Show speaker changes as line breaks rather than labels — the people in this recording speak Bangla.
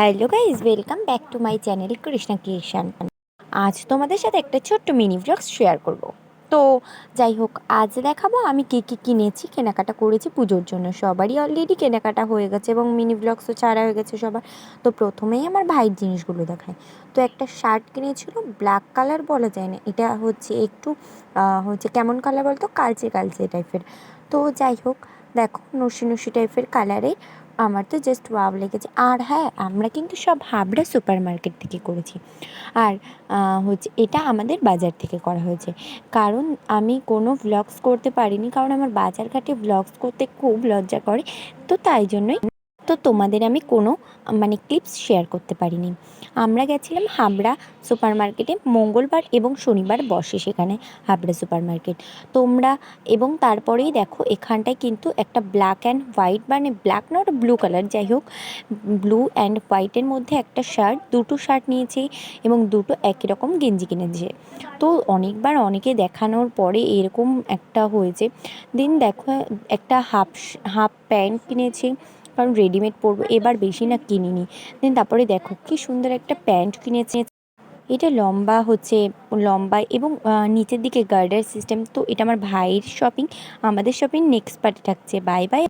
Hello guys welcome back to my channel Krishna creation আজ তোমাদের সাথে একটা ছোট্ট মিনি ব্লগস শেয়ার করব। তো যাই হোক, আজ দেখাবো আমি কী কী কিনেছি, কেনাকাটা করেছি পুজোর জন্য। সবারই অলরেডি কেনাকাটা হয়ে গেছে এবং মিনি ব্লগসও ছাড়া হয়ে গেছে সবার। তো প্রথমেই আমার ভাইয়ের জিনিসগুলো দেখায় তো একটা শার্ট কিনেছিল ব্ল্যাক কালার বলা যায় না, এটা হচ্ছে একটু হচ্ছে কেমন কালার বলতো? কালচে কালচে টাইপের তো যাই হোক, দেখো নসি নসি টাইপের কালারে আমার তো জাস্ট ওয়াও লেগেছে। আর হ্যাঁ আমরা কিন্তু সব হাবড়া সুপার মার্কেট থেকে করেছি। আর হচ্ছে এটা আমাদের বাজার থেকে করা হয়েছে। কারণ আমি কোনো ভ্লগস করতে পারিনি, কারণ আমার বাজার ঘাটে ভ্লগস করতে খুব লজ্জা করে। তো তাই জন্যই তো তোমাদের আমি কোনো মানে ক্লিপস শেয়ার করতে পারিনি। আমরা গেছিলাম হাবড়া সুপার মার্কেটে মঙ্গলবার এবং শনিবার বসে সেখানে হাবড়া সুপার মার্কেট তোমরা এবং তারপরেই দেখো এখানটায় কিন্তু একটা ব্ল্যাক অ্যান্ড হোয়াইট মানে ব্ল্যাক না ওটা ব্লু কালার যাই হোক ব্লু অ্যান্ড হোয়াইটের মধ্যে একটা শার্ট দুটো শার্ট নিয়েছি এবং দুটো একই রকম গেঞ্জি কিনেছে। তো অনেকবার অনেকে দেখানোর পরে এরকম একটা হয়েছে। দিন দেখো, একটা হাফ হাফ প্যান্ট কিনেছি। কারণ রেডিমেড পরবো, এবার বেশি না কিনিনি। দেন তারপরে দেখো, কি সুন্দর একটা প্যান্ট কিনেছে। এটা লম্বা হচ্ছে, লম্বা এবং নিচের দিকে গার্ডার সিস্টেম তো এটা আমার ভাইয়ের শপিং আমাদের শপিং নেক্সট পার্টে থাকছে। Bye bye